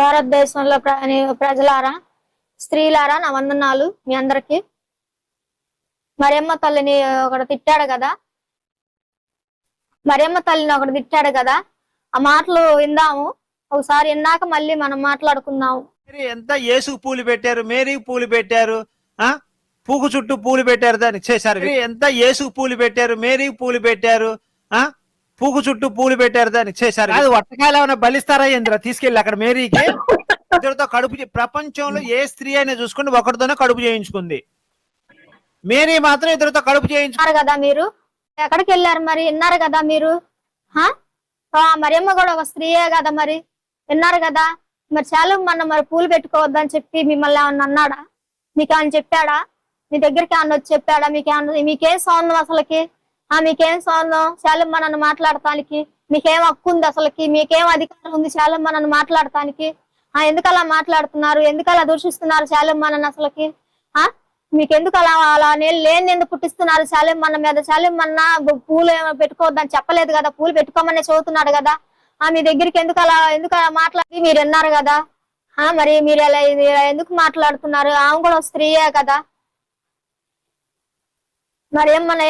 భారతదేశంలో ప్ర- ప్రజలారా స్త్రీలారా నా వందనాలు మీ అందరికి. మరియమ్మ తల్లిని ఒకడు తిట్టాడు కదా. మరియమ్మ తల్లిని ఒకడు తిట్టాడు కదా. ఆ మాటలు విందాము. ఒకసారి విన్నాక మళ్ళీ మనం మాట్లాడుకుందాము. ఎంత యేసుకు పూలు పెట్టారు మేరీకి పూలు పెట్టారు ఆ? పూకు చుట్టూ పూలు పెట్టారు దానికి చేశారు. ఎంత యేసుకు పూలు పెట్టారు మేరీకి పూలు పెట్టారు ఆ? పూకు చుట్టూ పూలు పెట్టారు దాన్ని చేశారు. అది వట్టకాయలు ఏమైనా బలిస్తారా ఇంద్ర? తీసుకెళ్ళి అక్కడ మేరీకి. ఇద్దరితో కడుపు ప్రపంచంలో ఏ స్త్రీ అయినా చూసుకుని ఒకరితోనే కడుపు చేయించుకుంది. మేరీ మాత్రం ఇద్దరితో కడుపు చేయించు విన్నారు కదా మీరు? ఎక్కడికి వెళ్ళారు మరి? విన్నారు కదా మీరు? హా? ఆ మరియమ్మ కూడా ఒక స్త్రీయే కదా మరి. విన్నారు కదా? మరి చాలా మన మరి పూలు పెట్టుకోవద్దని చెప్పి మిమ్మల్ని ఏమన్నా అన్నాడా? మీకు ఏమన్నా చెప్పాడా? మీ దగ్గరికి ఏమన్నా వచ్చి చెప్పాడా? మీకేమన్నా మీకేం సౌందం అసలుకి? మీకేం సౌందం శాలమ్మ నన్ను మాట్లాడటానికి మీకేం హక్కు ఉంది అసలుకి? మీకేం అధికారం ఉంది శాలమ్మ నన్ను మాట్లాడటానికి? ఆ ఎందుకలా మాట్లాడుతున్నారు? ఎందుకు అలా దూషిస్తున్నారు శాలమ్మ నన్ను అసలుకి? ఆ? మీకు ఎందుకు అలా అలా నేను లేని ఎందుకు పుట్టిస్తున్నారు శాలెమ్మన్న మీద? శాలెమ్మన్న పూలు పెట్టుకోవద్దని చెప్పలేదు కదా. పూలు పెట్టుకోమని చదువుతున్నాడు కదా. ఆ మీ దగ్గరికి ఎందుకు అలా ఎందుకు అలా మాట్లాడి మీరు అన్నారు కదా? ఆ మరి మీరు ఎలా ఎందుకు మాట్లాడుతున్నారు? ఆమె కూడా స్త్రీయే కదా. మరి ఏమన్నా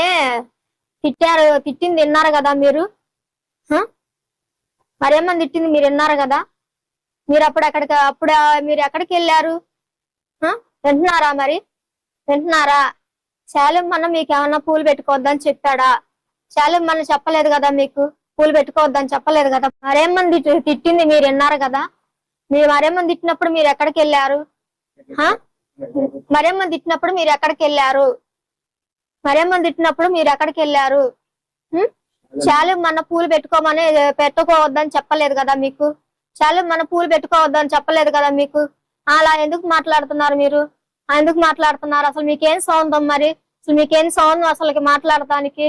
తిట్టారు తిట్టింది విన్నారు కదా మీరు? మరేమని తిట్టింది మీరు విన్నారు కదా? మీరు అప్పుడు ఎక్కడికి అప్పుడు మీరు ఎక్కడికి వెళ్ళారు? వింటున్నారా మరి? వింటున్నారా? శాలం మీకు ఏమన్నా పూలు పెట్టుకోవద్దని చెప్పాడా? శాలం చెప్పలేదు కదా మీకు? పూలు పెట్టుకోవద్దని చెప్పలేదు కదా? మరేమని తిట్టింది మీరు విన్నారు కదా? మీరు మరేమని తిట్టినప్పుడు మీరు ఎక్కడికి వెళ్ళారు? మరేమని తిట్టినప్పుడు మీరు ఎక్కడికి వెళ్ళారు? మరేమని తిట్టినప్పుడు మీరు ఎక్కడికి వెళ్ళారు? శాలం మన పూలు పెట్టుకోమని పెట్టుకోవద్దని చెప్పలేదు కదా మీకు? శాలం మన పూలు పెట్టుకోవద్దని చెప్పలేదు కదా మీకు? అలా ఎందుకు మాట్లాడుతున్నారు మీరు? ఎందుకు మాట్లాడుతున్నారు? అసలు మీకేం సౌందం మరి? అసలు మీకేం సౌందం అసలుకి మాట్లాడటానికి?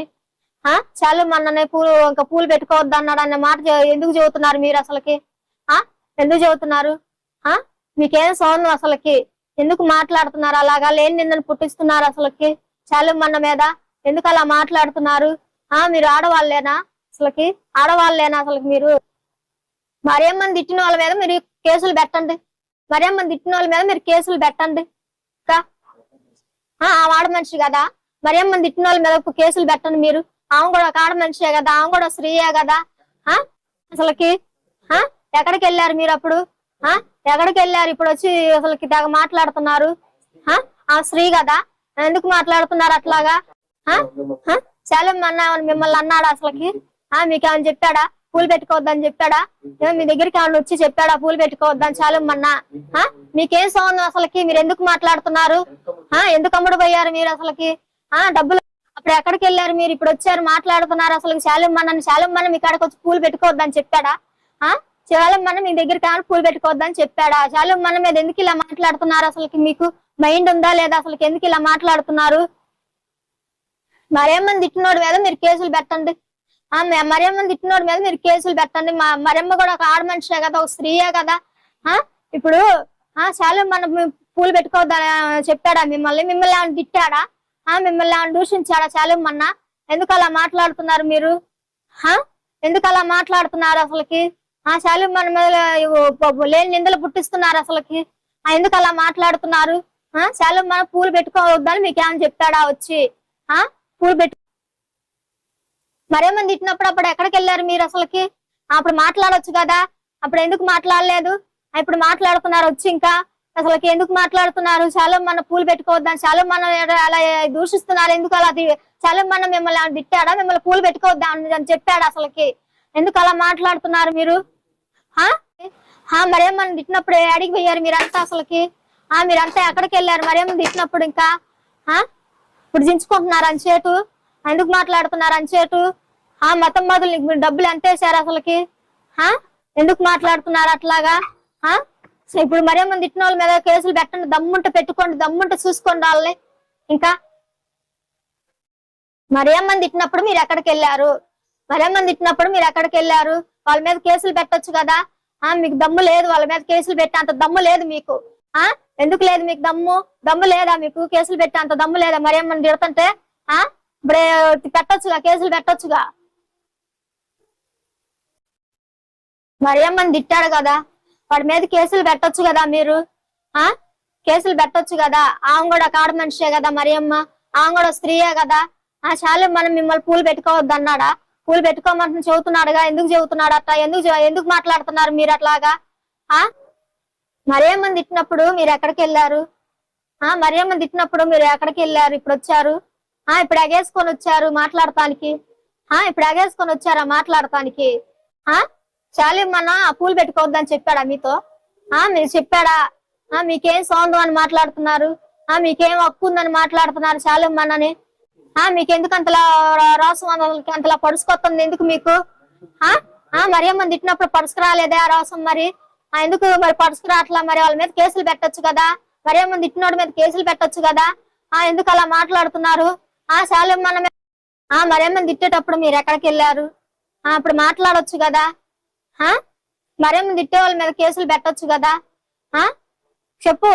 ఆ? చాలు మొన్ననే పూలు ఇంకా పూలు పెట్టుకోవద్దు అన్నాడు అనే మాట ఎందుకు చెబుతున్నారు మీరు అసలుకి? ఆ? ఎందుకు చెబుతున్నారు? ఆ? మీకేం సౌందం అసలుకి? ఎందుకు మాట్లాడుతున్నారు? అలాగా లేని నిందని పుట్టిస్తున్నారు అసలుకి? చాలు మొన్న మీద. ఎందుకు అలా మాట్లాడుతున్నారు? ఆ మీరు ఆడవాళ్ళేనా అసలుకి? ఆడవాళ్ళేనా అసలుకి మీరు? మరేమని తిట్టిన వాళ్ళ మీద మీరు కేసులు పెట్టండి. మరేమని తిట్టిన వాళ్ళ మీద మీరు కేసులు పెట్టండి. ఆ ఆడ మనిషి కదా. మరేమని తిట్టిన వాళ్ళ మీద కేసులు పెట్టండి మీరు. ఆమె కూడా ఒక ఆడ మనిషే కదా. ఆమె కూడా స్త్రీయే కదా. ఆ? అసలుకి? ఆ? ఎక్కడికి వెళ్ళారు మీరు అప్పుడు? ఆ? ఎక్కడికి వెళ్ళారు? ఇప్పుడు వచ్చి అసలుకి తెగ మాట్లాడుతున్నారు. ఆ స్త్రీ కదా. ఎందుకు మాట్లాడుతున్నారు అట్లాగా? ఆ? శాలం అన్నా మిమ్మల్ని అన్నాడా అసలుకి? ఆ మీకేమని చెప్పాడా? పూలు పెట్టుకోవద్దని చెప్పాడా? ఏమో మీ దగ్గరికి ఏమన్నా వచ్చి చెప్పాడా? పూలు పెట్టుకోవద్దని చాలమ్మన్నా మీకేం సౌందం అసలుకి? మీరు ఎందుకు మాట్లాడుతున్నారు? ఆ ఎందుకు అమ్ముడు పోయారు మీరు అసలుకి? ఆ డబ్బులు అప్పుడు ఎక్కడికి వెళ్ళారు మీరు? ఇప్పుడు వచ్చారు మాట్లాడుతున్నారు అసలు శాలమ్మన్న శాలమ్మన్న మీ కాడకి వచ్చి పూలు పెట్టుకోవద్దని చెప్పాడా? ఆ? శాలమ్మన్న మీ దగ్గరికి ఏమైనా పూలు పెట్టుకోవద్దని చెప్పాడా? శాలమ్మన్న మీద ఎందుకు ఇలా మాట్లాడుతున్నారు అసలుకి మీకు? మైండ్ ఉందా లేదా? అసలు ఎందుకు ఇలా మాట్లాడుతున్నారు? మరేమని తిట్టినోడు మీద మీరు కేసులు పెట్టండి. ఆ మ- మరేమని మీద మీరు కేసులు పెట్టండి. మా మరెమ్మ కూడా ఒక ఆడ మనిషే కదా ఒక స్త్రీయే కదా. ఆ ఇప్పుడు ఆ శాలం మన పూలు పెట్టుకోవద్దని చెప్పాడా మిమ్మల్ని? మిమ్మల్ని ఏమైనా తిట్టాడా? ఆ మిమ్మల్ని ఏమైనా దూషించాడా శాలం మొన్న? ఎందుకు అలా మాట్లాడుతున్నారు మీరు? హా ఎందుకు అలా మాట్లాడుతున్నారు అసలుకి? ఆ శాలు మన మీద లేని నిందలు పుట్టిస్తున్నారు అసలుకి. ఆ ఎందుకు అలా మాట్లాడుతున్నారు? ఆ శాలం మనం పూలు పెట్టుకోవద్దని మీకు ఏమైనా చెప్పాడా వచ్చి? ఆ పూలు పెట్టు. మరేమని తిట్టినప్పుడు అప్పుడు ఎక్కడికి వెళ్ళారు మీరు అసలుకి? అప్పుడు మాట్లాడొచ్చు కదా. అప్పుడు ఎందుకు మాట్లాడలేదు? ఇప్పుడు మాట్లాడుతున్నారు వచ్చి ఇంకా. అసలుకి ఎందుకు మాట్లాడుతున్నారు? చాలా మన పూలు పెట్టుకోవద్దని. చాలా మనం అలా దూషిస్తున్నారు? ఎందుకు అలా చాలా మన మిమ్మల్ని తిట్టాడా? మిమ్మల్ని పూలు పెట్టుకోవద్దా అని చెప్పాడు అసలుకి? ఎందుకు అలా మాట్లాడుతున్నారు మీరు? హా హా మరేమన్నా తిట్టినప్పుడు అడిగి పోయారు మీరంతా అసలుకి? ఆ మీరంతా ఎక్కడికి వెళ్ళారు? మరేమన్నా తిట్టినప్పుడు ఇంకా? ఆ? ఇప్పుడు దించుకుంటున్నారు అంచేటు? ఎందుకు మాట్లాడుతున్నారు అంచేటు? ఆ మతం మొదలు నీకు మీరు డబ్బులు ఎంత వేసారు అసలుకి? హా ఎందుకు మాట్లాడుతున్నారు అట్లాగా? హా ఇప్పుడు మరేమో తిట్టిన వాళ్ళ మీద కేసులు పెట్టండి దమ్ముంటే పెట్టుకోండి దమ్ముంటే చూసుకోండి వాళ్ళని ఇంకా? మరేమని తిట్టినప్పుడు మీరు ఎక్కడికి వెళ్ళారు? మరేమని తిట్టినప్పుడు మీరు ఎక్కడికి వెళ్ళారు? వాళ్ళ మీద కేసులు పెట్టొచ్చు కదా? ఆ మీకు దమ్ము లేదు వాళ్ళ మీద కేసులు పెట్టే అంత దమ్ము లేదు మీకు. ఆ? ఎందుకు లేదు మీకు దమ్ము? దమ్ము లేదా? మీకు కేసులు పెట్టే అంత దమ్ము లేదా? మరేమని తిడుతుంటే ఆ? ఇప్పుడే పెట్టొచ్చుగా కేసులు పెట్టొచ్చుగా. మరి తిట్టాడు కదా? వాడి మీద కేసులు పెట్టొచ్చు కదా మీరు? ఆ? కేసులు పెట్టొచ్చు కదా? ఆమె కూడా కాడ మనిషే కదా మరియమ్మ ఆమె కూడా స్త్రీయే కదా? ఆ చాలు మనం మిమ్మల్ని పూలు పెట్టుకోవద్దు అన్నాడా? పూలు పెట్టుకోమంటున్న చెబుతున్నాడుగా? ఎందుకు చెబుతున్నాడు అట్లా? ఎందుకు ఎందుకు మాట్లాడుతున్నారు మీరు అట్లాగా? ఆ? మరేమని తిట్టినప్పుడు మీరు ఎక్కడికి వెళ్ళారు? ఆ మరేమని తిట్టినప్పుడు మీరు ఎక్కడికి వెళ్ళారు? ఇప్పుడు వచ్చారు? ఆ ఇప్పుడు ఎగేసుకొని వచ్చారు మాట్లాడటానికి? ఆ ఇప్పుడు ఎగేసుకొని వచ్చారా మాట్లాడటానికి? ఆ చాలిమ్మన్న పూలు పెట్టుకోవద్దని చెప్పాడా మీతో? ఆ మీరు చెప్పాడా? ఆ మీకేం సౌందం అని మాట్లాడుతున్నారు? ఆ మీకేం హక్కు ఉందని మాట్లాడుతున్నారు చాలిమ్మన్నని ఆ మీకు ఎందుకు అంతలా రాసం అంతలా పడుచుకొస్తుంది ఎందుకు మీకు? ఆ ఆ తిట్టినప్పుడు పరుసుకు రాలేదే ఆ రాసం మరి? ఎందుకు మరి పరుసుకు రావట్లా మరి వాళ్ళ మీద కేసులు పెట్టొచ్చు కదా. మరియమ్మని ఇట్టినోడి మీద కేసులు పెట్టొచ్చు కదా. ఆ ఎందుకు అలా మాట్లాడుతున్నారు? ఆ శాలెమ్మన్న మీద ఆ మరేమని తిట్టేటప్పుడు మీరు ఎక్కడికి వెళ్ళారు? ఆ అప్పుడు మాట్లాడొచ్చు కదా. ఆ? మరేమని తిట్టే వాళ్ళ మీద కేసులు పెట్టొచ్చు కదా. ఆ? చెప్పు.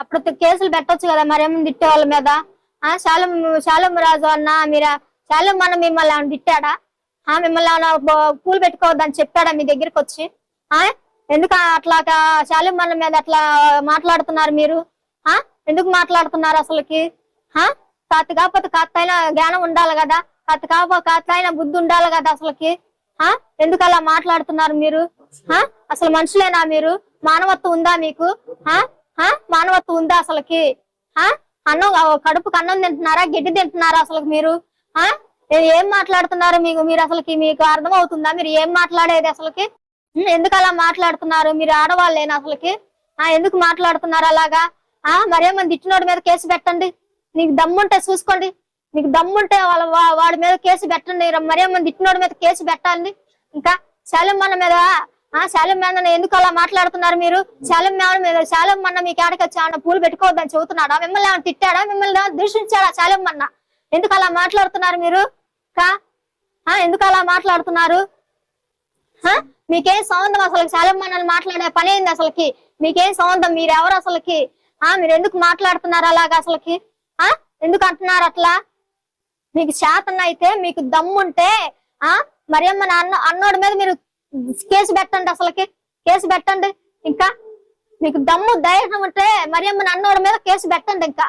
అప్పుడు కేసులు పెట్టొచ్చు కదా మరేమని తిట్టే వాళ్ళ మీద. ఆ శాలం శాలం రాజు అన్న మీరు శాలం మిమ్మల్ని ఏమైనా తిట్టాడా? ఆ మిమ్మల్ని ఏమైనా పెట్టుకోవద్దని చెప్పాడా మీ దగ్గరికి వచ్చి? ఆ? ఎందుకు అట్లా శాలం మీద అట్లా మాట్లాడుతున్నారు మీరు? ఆ? ఎందుకు మాట్లాడుతున్నారు అసలుకి? ఆ? కాత కాకపోతే కాస్త జ్ఞానం ఉండాలి కదా? కాత కాకపోతే కాస్త బుద్ధి ఉండాలి కదా అసలుకి? ఆ? ఎందుకు అలా మాట్లాడుతున్నారు మీరు? ఆ? అసలు మనుషులేనా మీరు? మానవత్వం ఉందా మీకు? ఆ? ఆ? మానవత్వం ఉందా అసలుకి? ఆ? అన్నం ఆ, కడుపుకి అన్నం తింటున్నారా? గడ్డి తింటున్నారా అసలు మీరు? ఆ? ఏం మాట్లాడుతున్నారు మీకు? మీరు అసలుకి మీకు అర్థం అవుతుందా మీరు ఏం మాట్లాడేది అసలుకి? ఎందుకు అలా మాట్లాడుతున్నారు? మీరు ఆడవాళ్ళేనా అసలుకి? ఆ ఎందుకు మాట్లాడుతున్నారు అలాగా? ఆ మరేమో తిట్టినోడి మీద కేసు పెట్టండి. నీకు దమ్ముంటే చూసుకోండి. నీకు దమ్ముంటే వాళ్ళ వా- వాడి మీద కేసు పెట్టండి. మరేమో తిట్టినోడి మీద కేసు పెట్టండి ఇంకా శాలం మన మీద ఆ శాలం మీద ఎందుకు అలా మాట్లాడుతున్నారు మీరు? శాలం మేడ మీద శాలం మన్న మీ కాడికి వచ్చి పూలు పెట్టుకోవద్దని చెబుతున్నాడా? మిమ్మల్ని ఏమైనా తిట్టాడా? మిమ్మల్ని దూషించాడా శాలం మన్న ఎందుకు అలా మాట్లాడుతున్నారు మీరు? కా? ఆ ఎందుకు అలా మాట్లాడుతున్నారు? మీకేం సంబంధం అసలు శాలం మన్నని మాట్లాడే పని ఏంది అసలుకి? మీకేం సంబంధం మీరెవరు అసలుకి? ఆ మీరు ఎందుకు మాట్లాడుతున్నారు అలాగా అసలుకి? ఆ ఎందుకు అంటున్నారు అట్లా? మీకు చేతన అయితే మీకు దమ్ముంటే ఆ మరియమ్మ అన్న అన్నోడి మీద మీరు కేసు పెట్టండి అసలుకి. కేసు పెట్టండి ఇంకా. మీకు దమ్ము ధైర్యం ఉంటే మరియమ్మ అన్నోడి మీద కేసు పెట్టండి ఇంకా.